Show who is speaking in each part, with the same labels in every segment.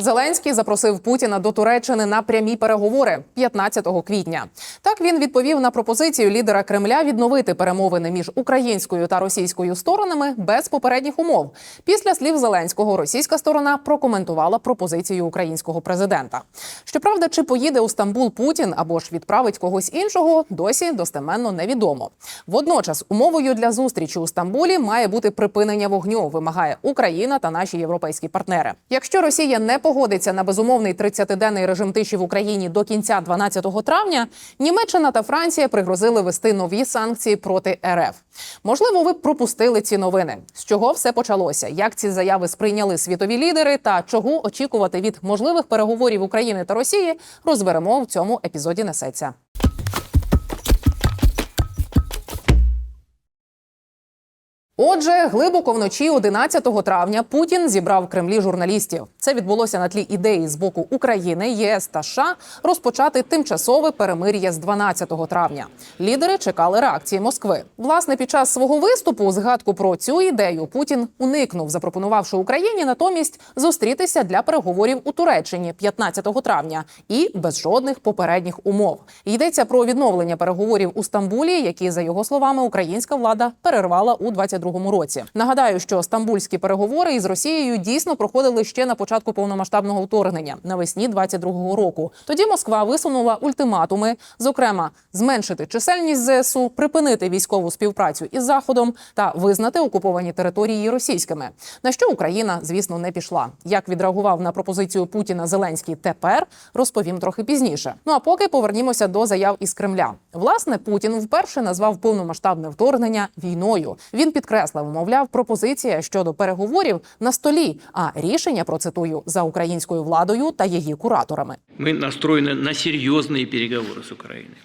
Speaker 1: Зеленський запросив Путіна до Туреччини на прямі переговори 15 квітня. Так він відповів на пропозицію лідера Кремля відновити перемовини між українською та російською сторонами без попередніх умов. Після слів Зеленського російська сторона прокоментувала пропозицію українського президента. Щоправда, чи поїде у Стамбул Путін або ж відправить когось іншого, досі достеменно невідомо. Водночас, умовою для зустрічі у Стамбулі має бути припинення вогню, вимагає Україна та наші європейські партнери. Якщо Росія не погодиться на безумовний 30-денний режим тиші в Україні до кінця 12 травня, Німеччина та Франція пригрозили вести нові санкції проти РФ. Можливо, ви пропустили ці новини. З чого все почалося? Як ці заяви сприйняли світові лідери, та чого очікувати від можливих переговорів України та Росії, розберемо в цьому епізоді. Несеться. Отже, глибоко вночі 11 травня Путін зібрав в Кремлі журналістів. Це відбулося на тлі ідеї з боку України, ЄС та США розпочати тимчасове перемир'я з 12 травня. Лідери чекали реакції Москви. Власне, під час свого виступу згадку про цю ідею Путін уникнув, запропонувавши Україні натомість зустрітися для переговорів у Туреччині 15 травня і без жодних попередніх умов. Йдеться про відновлення переговорів у Стамбулі, які за його словами українська влада перервала у 22 році. Нагадаю, що стамбульські переговори із Росією дійсно проходили ще на початку повномасштабного вторгнення навесні 22-го року. Тоді Москва висунула ультиматуми, зокрема, зменшити чисельність ЗСУ, припинити військову співпрацю із Заходом та визнати окуповані території російськими. На що Україна, звісно, не пішла. Як відреагував на пропозицію Путіна Зеленський тепер, розповім трохи пізніше. Ну а поки повернімося до заяв із Кремля. Власне, Путін вперше назвав повномасштабне вторгнення війною. Він підкреслив, мовляв, пропозиція щодо переговорів на столі. А рішення процитую за українською владою та її кураторами.
Speaker 2: Мы настроены на серьезные переговоры с Украиной.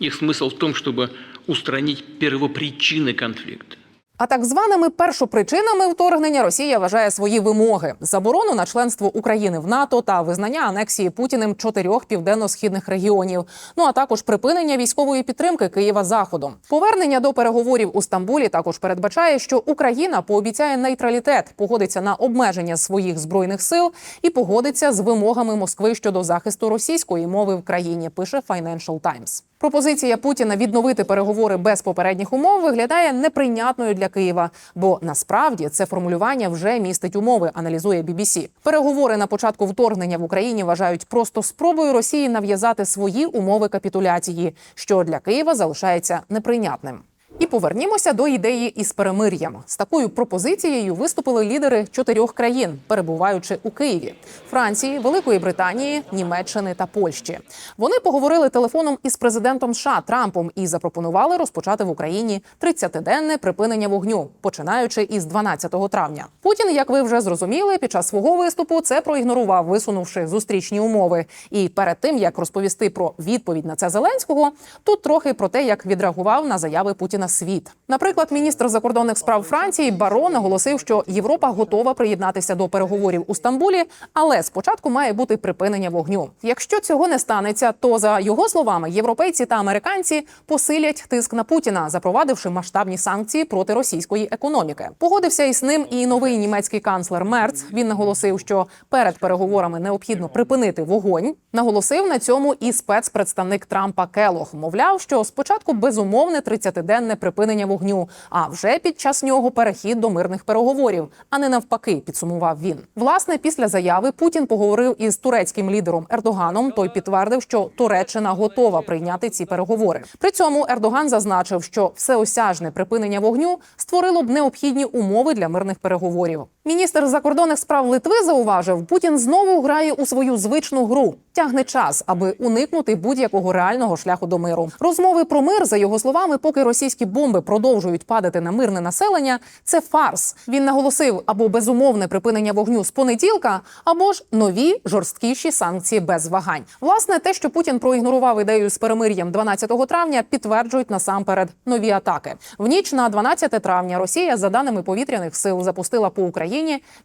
Speaker 2: Их смысл в том, чтобы устранить первопричины конфликта.
Speaker 1: А так званими першопричинами вторгнення Росія вважає свої вимоги: заборону на членство України в НАТО та визнання анексії Путіним чотирьох південно-східних регіонів. Ну а також припинення військової підтримки Києва заходом. Повернення до переговорів у Стамбулі також передбачає, що Україна пообіцяє нейтралітет, погодиться на обмеження своїх збройних сил і погодиться з вимогами Москви щодо захисту російської мови в країні. Пише Financial Times. Пропозиція Путіна відновити переговори без попередніх умов виглядає неприйнятною для Києва, бо насправді це формулювання вже містить умови. Аналізує BBC. Переговори на початку вторгнення в Україні вважають просто спробою Росії нав'язати свої умови капітуляції, що для Києва залишається неприйнятним. І повернімося до ідеї із перемир'ям. З такою пропозицією виступили лідери чотирьох країн, перебуваючи у Києві: Франції, Великої Британії, Німеччини та Польщі. Вони поговорили телефоном із президентом США Трампом і запропонували розпочати в Україні 30-денне припинення вогню, починаючи із 12 травня. Путін, як ви вже зрозуміли, під час свого виступу це проігнорував, висунувши зустрічні умови. І перед тим як розповісти про відповідь на це Зеленського, тут трохи про те, як відреагував на заяви Путіна світ. Наприклад, міністр закордонних справ Франції Баро наголосив, що Європа готова приєднатися до переговорів у Стамбулі, але спочатку має бути припинення вогню. Якщо цього не станеться, то за його словами європейці та американці посилять тиск на Путіна, запровадивши масштабні санкції проти російської економіки. Погодився із ним і новий німецький канцлер Мерц. Він наголосив, що перед переговорами необхідно припинити вогонь. Наголосив на цьому і спецпредставник Трампа Келох. Мовляв, що спочатку безумовне 30-денне припинення вогню, а вже під час нього перехід до мирних переговорів, а не навпаки, підсумував він. Власне, після заяви Путін поговорив із турецьким лідером Ердоганом. Той підтвердив, що Туреччина готова прийняти ці переговори. При цьому Ердоган зазначив, що всеосяжне припинення вогню створило б необхідні умови для мирних переговорів. Міністр закордонних справ Литви зауважив, Путін знову грає у свою звичну гру. Тягне час, аби уникнути будь-якого реального шляху до миру. Розмови про мир, за його словами, поки російські бомби продовжують падати на мирне населення. Це фарс. Він наголосив або безумовне припинення вогню з понеділка, або ж нові жорсткіші санкції без вагань. Власне, те, що Путін проігнорував ідею з перемир'ям 12 травня, підтверджують насамперед нові атаки. В ніч на 12 травня Росія, за даними повітряних сил, запустила по Україні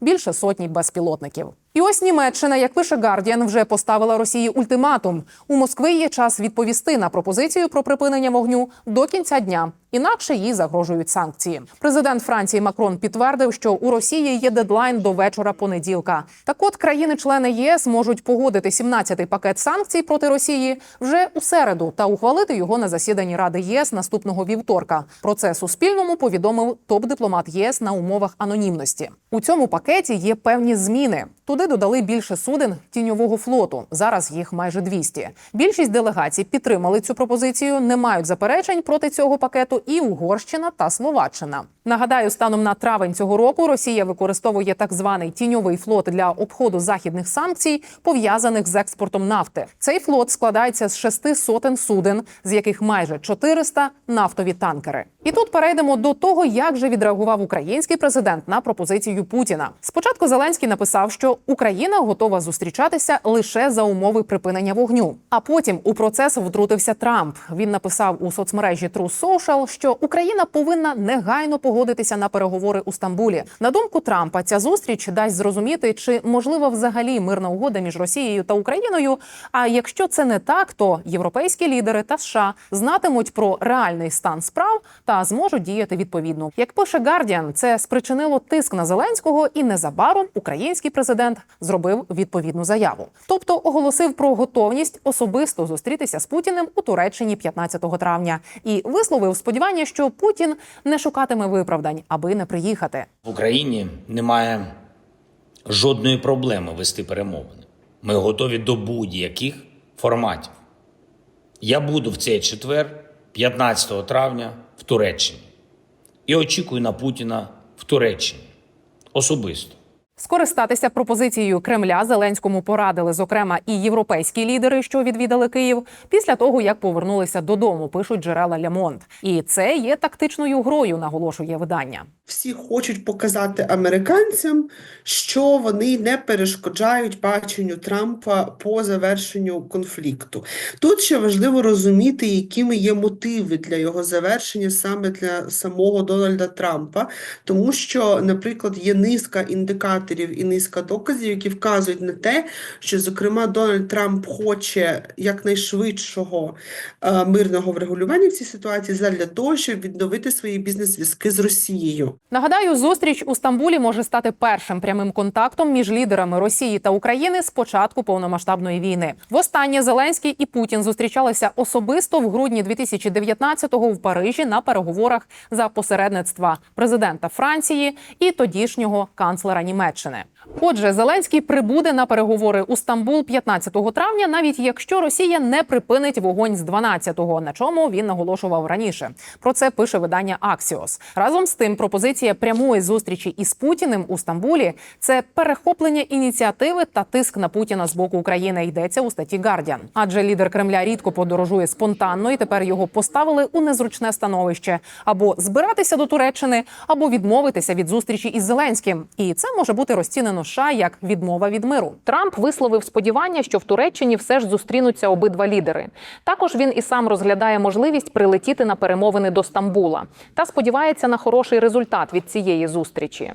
Speaker 1: більше сотні безпілотників. І ось Німеччина, як пише Guardian, вже поставила Росії ультиматум. У Москви є час відповісти на пропозицію про припинення вогню до кінця дня. Інакше їй загрожують санкції. Президент Франції Макрон підтвердив, що у Росії є дедлайн до вечора понеділка. Так от країни-члени ЄС можуть погодити 17-й пакет санкцій проти Росії вже у середу та ухвалити його на засіданні Ради ЄС наступного вівторка. Про це Суспільному повідомив топ-дипломат ЄС на умовах анонімності. У цьому пакеті є певні зміни. Туди додали більше суден тіньового флоту. Зараз їх майже 200. Більшість делегацій підтримали цю пропозицію, не мають заперечень проти цього пакету і Угорщина та Словаччина. Нагадаю, станом на травень цього року Росія використовує так званий тіньовий флот для обходу західних санкцій, пов'язаних з експортом нафти. Цей флот складається з шести сотень суден, з яких майже 400 – нафтові танкери. І тут перейдемо до того, як же відреагував український президент на пропозицію Путіна. Спочатку Зеленський написав, що Україна готова зустрічатися лише за умови припинення вогню. А потім у процес втрутився Трамп. Він написав у соцмережі True Social, що Україна повинна негайно погодитися на переговори у Стамбулі. На думку Трампа, ця зустріч дасть зрозуміти, чи можлива взагалі мирна угода між Росією та Україною. А якщо це не так, то європейські лідери та США знатимуть про реальний стан справ та зможуть діяти відповідно. Як пише Guardian, це спричинило тиск на Зеленського, і незабаром український президент зробив відповідну заяву, тобто оголосив про готовність особисто зустрітися з Путіним у Туреччині 15 травня і висловив сподівання, що Путін не шукатиме виправдань, аби не приїхати.
Speaker 3: В Україні немає жодної проблеми вести перемовини. Ми готові до будь-яких форматів. Я буду в цей четвер, 15 травня, в Туреччині і очікую на Путіна в Туреччині особисто.
Speaker 1: Скористатися пропозицією Кремля Зеленському порадили, зокрема, і європейські лідери, що відвідали Київ, після того як повернулися додому, пишуть джерела Лямонт. І це є тактичною грою, наголошує видання.
Speaker 4: Всі хочуть показати американцям, що вони не перешкоджають баченню Трампа по завершенню конфлікту. Тут ще важливо розуміти, якими є мотиви для його завершення саме для самого Дональда Трампа, тому що, наприклад, є низка індикаторів і низка доказів, які вказують на те, що, зокрема, Дональд Трамп хоче якнайшвидшого е, мирного врегулювання в цій ситуації задля того, щоб відновити свої бізнес-зв'язки з Росією.
Speaker 1: Нагадаю, зустріч у Стамбулі може стати першим прямим контактом між лідерами Росії та України з початку повномасштабної війни. Востаннє Зеленський і Путін зустрічалися особисто в грудні 2019-го в Парижі на переговорах за посередництва президента Франції і тодішнього канцлера Німеччини. That. Отже, Зеленський прибуде на переговори у Стамбул 15 травня, навіть якщо Росія не припинить вогонь з 12-го, на чому він наголошував раніше. Про це пише видання Axios. Разом з тим, пропозиція прямої зустрічі із Путіним у Стамбулі це перехоплення ініціативи та тиск на Путіна з боку України. Йдеться у статті Guardian. Адже лідер Кремля рідко подорожує спонтанно, і тепер його поставили у незручне становище або збиратися до Туреччини, або відмовитися від зустрічі із Зеленським. І це може бути розцінено США як відмова від миру. Трамп висловив сподівання, що в Туреччині все ж зустрінуться обидва лідери. Також він і сам розглядає можливість прилетіти на перемовини до Стамбула та сподівається на хороший результат від цієї зустрічі.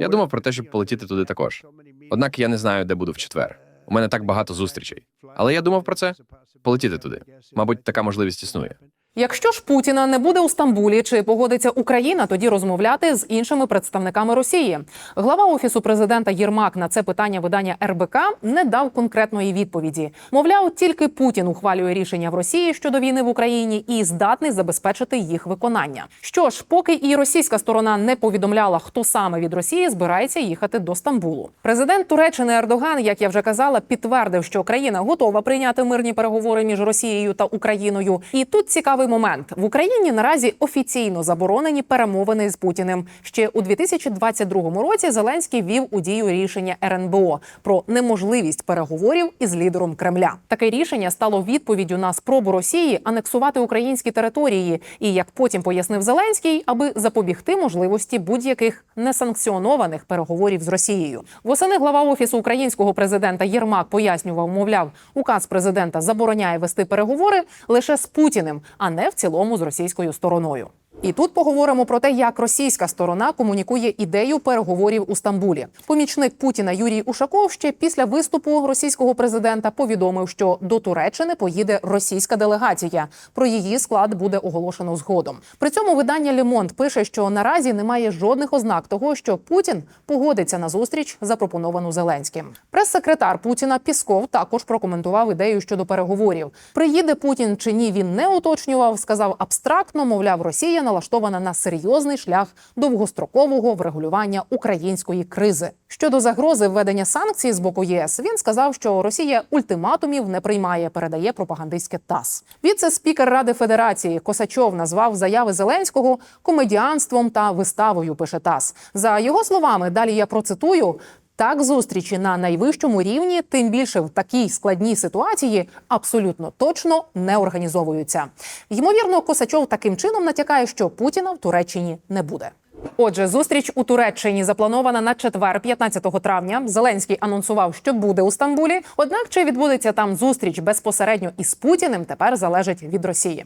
Speaker 5: Я думав про те, щоб полетіти туди також. Однак я не знаю, де буду в четвер. У мене так багато зустрічей. Але я думав про це полетіти туди. Мабуть, така можливість існує.
Speaker 1: Якщо ж Путіна не буде у Стамбулі, чи погодиться Україна тоді розмовляти з іншими представниками Росії? Глава офісу президента Єрмак на це питання видання РБК не дав конкретної відповіді. Мовляв, тільки Путін ухвалює рішення в Росії щодо війни в Україні і здатний забезпечити їх виконання. Що ж, поки і російська сторона не повідомляла, хто саме від Росії збирається їхати до Стамбулу. Президент Туреччини Ердоган, як я вже казала, підтвердив, що країна готова прийняти мирні переговори між Росією та Україною. І тут цікавий момент в Україні наразі офіційно заборонені перемовини з Путіним. Ще у 2022 році Зеленський вів у дію рішення РНБО про неможливість переговорів із лідером Кремля. Таке рішення стало відповіддю на спробу Росії анексувати українські території. І як потім пояснив Зеленський, аби запобігти можливості будь-яких несанкціонованих переговорів з Росією. Восени глава офісу українського президента Єрмак пояснював, мовляв, указ президента забороняє вести переговори лише з Путіним, а не в цілому з російською стороною. І тут поговоримо про те, як російська сторона комунікує ідею переговорів у Стамбулі. Помічник Путіна Юрій Ушаков ще після виступу російського президента повідомив, що до Туреччини поїде російська делегація. Про її склад буде оголошено згодом. При цьому видання Лемонт пише, що наразі немає жодних ознак того, що Путін погодиться на зустріч, запропоновану Зеленським. Прес-секретар Путіна Пісков також прокоментував ідею щодо переговорів. Приїде Путін чи ні, він не уточнював. Сказав абстрактно, мовляв, Росія налаштована на серйозний шлях довгострокового врегулювання української кризи. Щодо загрози введення санкцій з боку ЄС, він сказав, що Росія ультиматумів не приймає. Передає пропагандистське ТАСС. Віце-спікер Ради Федерації Косачов назвав заяви Зеленського комедіанством та виставою. Пише ТАСС. За його словами, далі я процитую. Так, зустрічі на найвищому рівні, тим більше в такій складній ситуації, абсолютно точно не організовуються. Ймовірно, Косачов таким чином натякає, що Путіна в Туреччині не буде. Отже, зустріч у Туреччині запланована на четвер, 15 травня. Зеленський анонсував, що буде у Стамбулі. Однак, чи відбудеться там зустріч безпосередньо із Путіним, тепер залежить від Росії.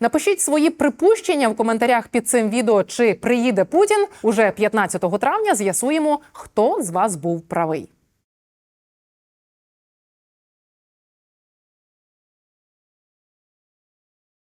Speaker 1: Напишіть свої припущення в коментарях під цим відео, чи приїде Путін уже 15 травня. З'ясуємо, хто з вас був правий.